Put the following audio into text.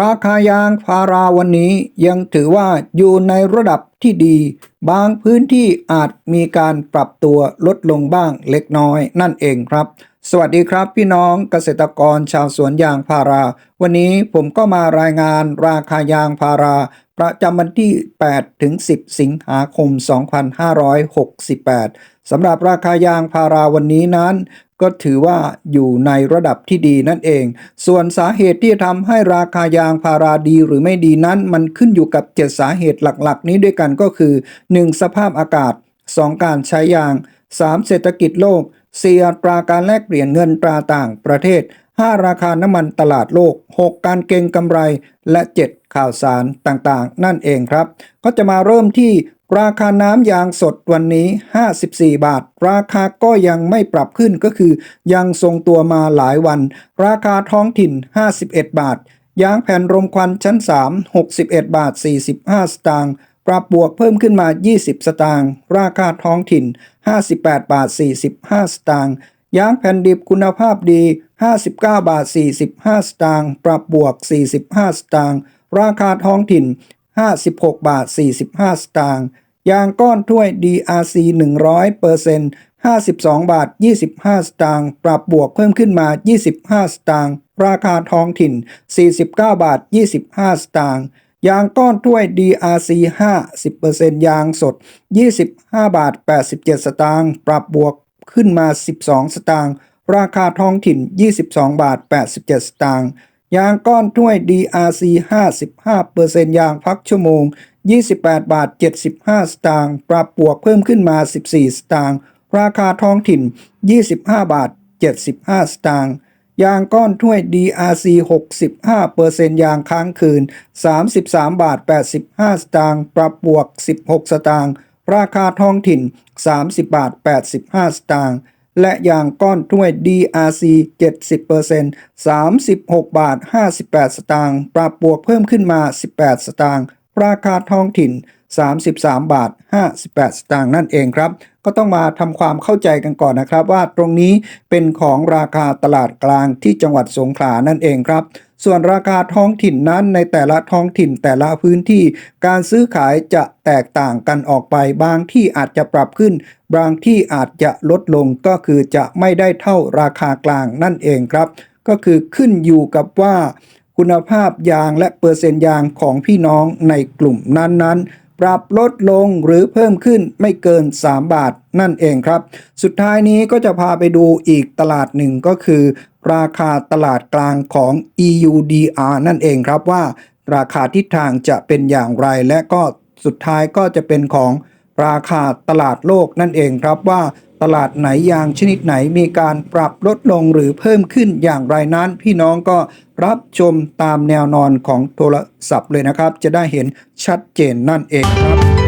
ราคายางพาราวันนี้ยังถือว่าอยู่ในระดับที่ดี บางพื้นที่อาจมีการปรับตัวลดลงบ้างเล็กน้อยนั่นเองครับ สวัสดีครับพี่น้องเกษตรกรชาวสวนยางพารา วันนี้ผมก็มารายงานราคายางพารา ประจำวันที่ 8 ถึง 10 สิงหาคม 2568สำหรับราคายางพาราวันนี้นั้น ก็ถือว่าอยู่ในระดับที่ดีนั่นเอง ส่วนสาเหตุที่ทำให้ราคายางพาราดีหรือไม่ดีนั้น มันขึ้นอยู่กับ 7 สาเหตุหลักๆ นี้ด้วยกันก็คือ 1. สภาพอากาศ 2. การใช้ยาง 3. เศรษฐกิจโลก 4. อัตราการแลกเปลี่ยนเงินตราต่างประเทศ 5. ราคาน้ำมันตลาดโลก 6. การเก็งกำไร และ 7. ข่าวสารต่างๆ นั่นเองครับ ก็จะมาเริ่มที่ ราคาน้ำยางสดวันนี้ 54 บาท ราคาก็ยังไม่ปรับขึ้นก็คือ ยังทรงตัวมาหลายวัน ราคาท้องถิ่น 51 บาท ยางแผ่นรมควันชั้น 3 61 บาท 45 สตางค์ปรับบวกเพิ่มขึ้นมา 20 สตางค์ราคาท้องถิ่น 58 บาท 45 สตางค์ยางแผ่นดิบคุณภาพดี 59 บาท 45 สตางค์ปรับบวก 45 สตางค์ราคาท้องถิ่น 56 บาท 45 สตางค์ ยางก้อนถ้วย DRC 100% 52 บาท 25 สตางค์ ปรับบวกเพิ่มขึ้นมา 25 สตางค์ ราคาท้องถิ่น 49 บาท 25 สตางค์ ยางก้อนถ้วย DRC 50%ยางสด 25 บาท 87 สตางค์ ปรับบวกขึ้นมา 12 สตางค์ ราคาท้องถิ่น 22 บาท 87 สตางค์ ยางก้อนถ้วย DRC 55%ยางพักชั่วโมง 28 บาท 75 สตางค์ ปรับบวกเพิ่มขึ้นมา 14 สตางค์ ราคาท้องถิ่น 25 บาท 75 สตางค์ ยางก้อนถ้วย DRC 65%ยางค้างคืน 33 บาท 85 สตางค์ ปรับบวก 16 สตางค์ ราคาท้องถิ่น 30 บาท 85 สตางค์ และยางก้อนถ้วย DRC 70% 36 บาท 58 สตางค์ ปรับบวกเพิ่มขึ้นมา 18 สตางค์ ราคาท้องถิ่น 33 บาท 58 สตางค์นั่นเองครับ ก็ต้องมาทำความเข้าใจกันก่อนนะครับว่าตรงนี้เป็นของราคาตลาดกลางที่จังหวัดสงขลานั่นเองครับส่วนราคาท้องถิ่นนั้นในแต่ละท้องถิ่นแต่ละพื้นที่การซื้อขายจะแตกต่างกันออกไป บางที่อาจจะปรับขึ้น บางที่อาจจะลดลงก็คือจะไม่ได้เท่าราคากลางนั่นเองครับ ก็คือขึ้นอยู่กับว่า คุณภาพยางและเปอร์เซ็นต์ยางของพี่น้องในกลุ่มนั้นๆ ปรับลดลงหรือเพิ่มขึ้นไม่เกิน 3 บาทนั่นเองครับ สุดท้ายนี้ก็จะพาไปดูอีกตลาดหนึ่งก็คือ ราคาตลาดกลางของ EUDR นั่นเองครับว่า ราคาทิศทางจะเป็นอย่างไรและก็สุดท้ายก็จะเป็นของ ราคาตลาดโลกนั่นเองครับว่าตลาดไหนยางชนิดไหนมีการปรับลดลงหรือเพิ่มขึ้นอย่างไรนั้น พี่น้องก็รับชมตามแนวนอนของโทรศัพท์เลยนะครับ จะได้เห็นชัดเจนนั่นเองครับ